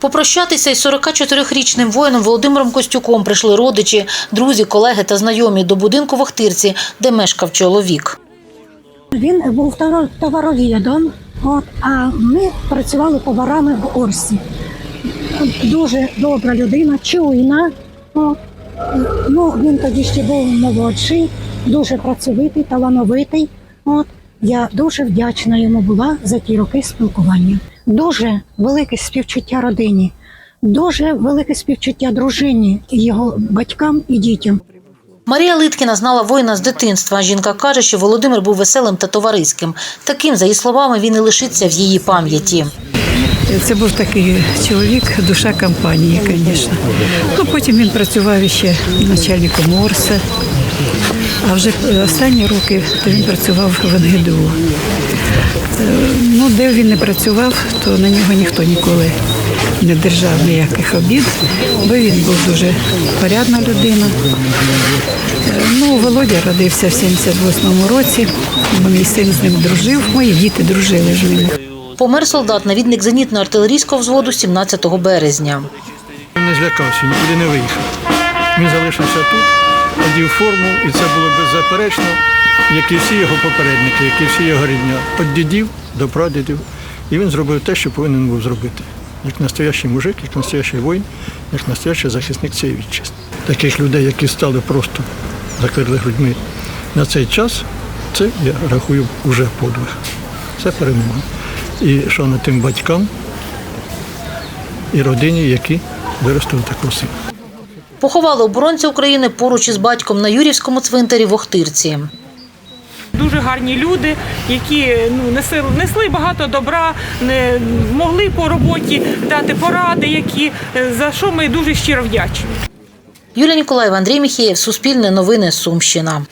Попрощатися із 44-річним воїном Володимиром Костюком прийшли родичі, друзі, колеги та знайомі до будинку в Охтирці, де мешкав чоловік. Він був товар- товаровідом, а ми працювали поварами в Орсі. Дуже добра людина, чуйна. Ну, він тоді ще був молодший, дуже працьовитий, талановитий. От. Я дуже вдячна йому була за ті роки спілкування. Дуже велике співчуття родині, дуже велике співчуття дружині, його батькам і дітям. Марія Литкіна знала воїна з дитинства. Жінка каже, що Володимир був веселим та товариським. Таким, за її словами, він і лишиться в її пам'яті. Це був такий чоловік, душа компанії, звісно. Ну, потім він працював ще начальником ОРСа, а вже останні роки він працював в НГДУ. Ну, де він не працював, то на нього ніхто ніколи не держав ніяких обід, бо він був дуже порядна людина. Е, Ну, Володя родився в 78-му році, бо мій син з ним дружив, мої діти дружили з ним. Помер солдат, навідник зенітно-артилерійського взводу 17 березня. Він не злякався, нікуди не виїхав. Він залишився тут, одів форму, і це було беззаперечно, як і всі його попередники, як і всі його рідня. Від дідів до прадідів. І він зробив те, що повинен був зробити. Як настоящий мужик, як настоящий воїн, як настоящий захисник цієї вітчизни. Таких людей, які стали просто закрили грудьми на цей час, це я рахую вже подвиг. Це перемога. І шана тим батькам і родині, які виростили такого сина. Поховали оборонця України поруч із батьком на Юрівському цвинтарі в Охтирці. Дуже гарні люди, які ну несли, несли багато добра, не могли по роботі дати поради, які е, за що ми дуже щиро вдячні. Юлія Ніколаєва, Андрій Міхеєв, Суспільне новини, Сумщина.